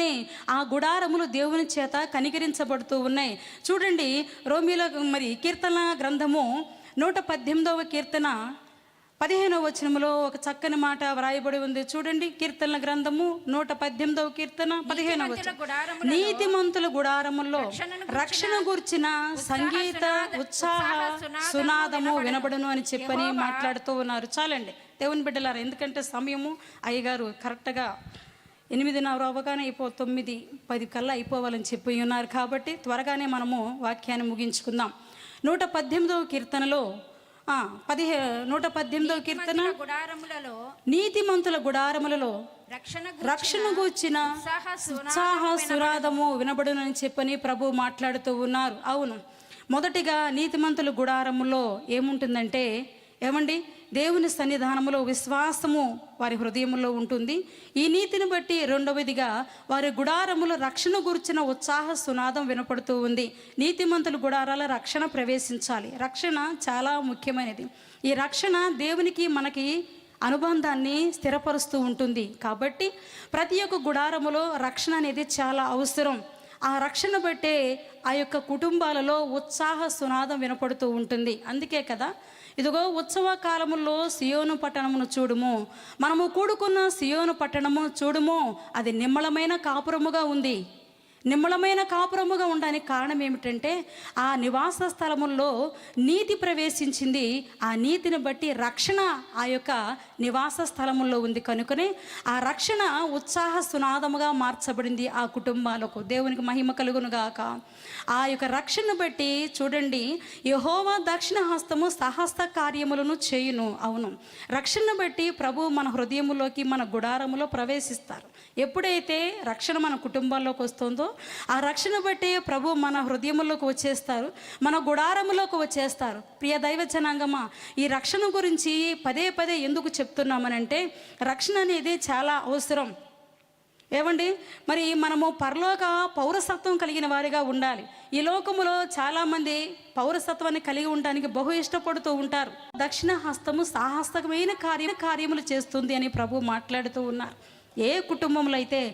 కనుకనే ఆ గుడారములు దేవుని చేత కనికరించబడుతూ ఉన్నాయి. చూడండి రోమిల మరి కీర్తన గ్రంథము నూట పద్దెనిమిదవ కీర్తన పదిహేనవ వచనములో ఒక చక్కని మాట వ్రాయబడి ఉంది. చూడండి కీర్తనల గ్రంథము నూట పద్దెనిమిదవ కీర్తన పదిహేనవ నీతిమంతుల గుడారముల్లో రక్షణను రక్షణ గుర్చిన సంగీత ఉత్సాహ సునాదము వినబడును. అని చెప్పని మాట్లాడుతూ ఉన్నారు. చాలండి దేవుని బిడ్డలారా ఎందుకంటే సమయము అయ్యగారు కరెక్ట్గా ఎనిమిదిన్నర అవగానే అయిపో తొమ్మిది పది కల్లా అయిపోవాలని చెప్పి ఉన్నారు. కాబట్టి త్వరగానే మనము వాక్యాన్ని ముగించుకుందాం. నూట పద్దెనిమిదవ కీర్తనలో పదిహే నూట పద్దెనిమిదవ కీర్తన గుడారములలో నీతిమంతుల గుడారములలో రక్షణ రక్షణ గూర్చిన ఉత్సాహ సురాదము వినబడునని చెప్పని ప్రభు మాట్లాడుతూ ఉన్నారు. అవును. మొదటిగా నీతిమంతుల గుడారములో ఏముంటుందంటే ఏమండి? దేవుని సన్నిధానములో విశ్వాసము వారి హృదయములో ఉంటుంది. ఈ నీతిని బట్టి రెండవదిగా వారి గుడారములో రక్షణ గురించిన ఉత్సాహ సునాదం వినపడుతూ ఉంది. నీతిమంతులు గుడారాల రక్షణ ప్రవేశించాలి. రక్షణ చాలా ముఖ్యమైనది. ఈ రక్షణ దేవునికి మనకి అనుబంధాన్ని స్థిరపరుస్తూ ఉంటుంది. కాబట్టి ప్రతి ఒక్క గుడారములో రక్షణ అనేది చాలా అవసరం. ఆ రక్షణ బట్టే ఆ యొక్క కుటుంబాలలో ఉత్సాహ సునాదం వినపడుతూ ఉంటుంది. అందుకే కదా ఇదిగో ఉత్సవ కాలములో సియోను పట్టణమును చూడుము. మనము కూడుకున్న సియోను పట్టణము చూడుము. అది నిమ్మలమైన కాపురముగా ఉంది. నిమ్మలమైన కాపురముగా ఉండడానికి కారణం ఏమిటంటే ఆ నివాస స్థలముల్లో నీతి ప్రవేశించింది. ఆ నీతిని బట్టి రక్షణ ఆ యొక్క నివాస స్థలముల్లో ఉంది కనుకనే ఆ రక్షణ ఉత్సాహ సునాదముగా మార్చబడింది ఆ కుటుంబాలకు. దేవునికి మహిమ కలుగును గాక ఆ యొక్క రక్షణను బట్టి చూడండి యహోవా దక్షిణ హస్తము సహస్త కార్యములను చేయును. అవును. రక్షణను బట్టి ప్రభు మన హృదయములోకి మన గుడారములో ప్రవేశిస్తారు. ఎప్పుడైతే రక్షణ మన కుటుంబాల్లోకి వస్తుందో ఆ రక్షణ బట్టి ప్రభు మన హృదయములోకి వచ్చేస్తారు మన గుడారములోకి వచ్చేస్తారు. ప్రియ దైవ జనాంగమ ఈ రక్షణ గురించి పదే పదే ఎందుకు చెప్తున్నామనంటే రక్షణ అనేది చాలా అవసరం. ఏమండి? మరి మనము పరలోక పౌరసత్వం కలిగిన వారిగా ఉండాలి. ఈ లోకములో చాలామంది పౌరసత్వాన్ని కలిగి ఉండడానికి బహు ఇష్టపడుతూ ఉంటారు. దక్షిణ హస్తము సాహసకమైన కార్య కార్యములు చేస్తుంది అని ప్రభు మాట్లాడుతూ ఉన్నారు. ఏ కుటుంబంలో అయితే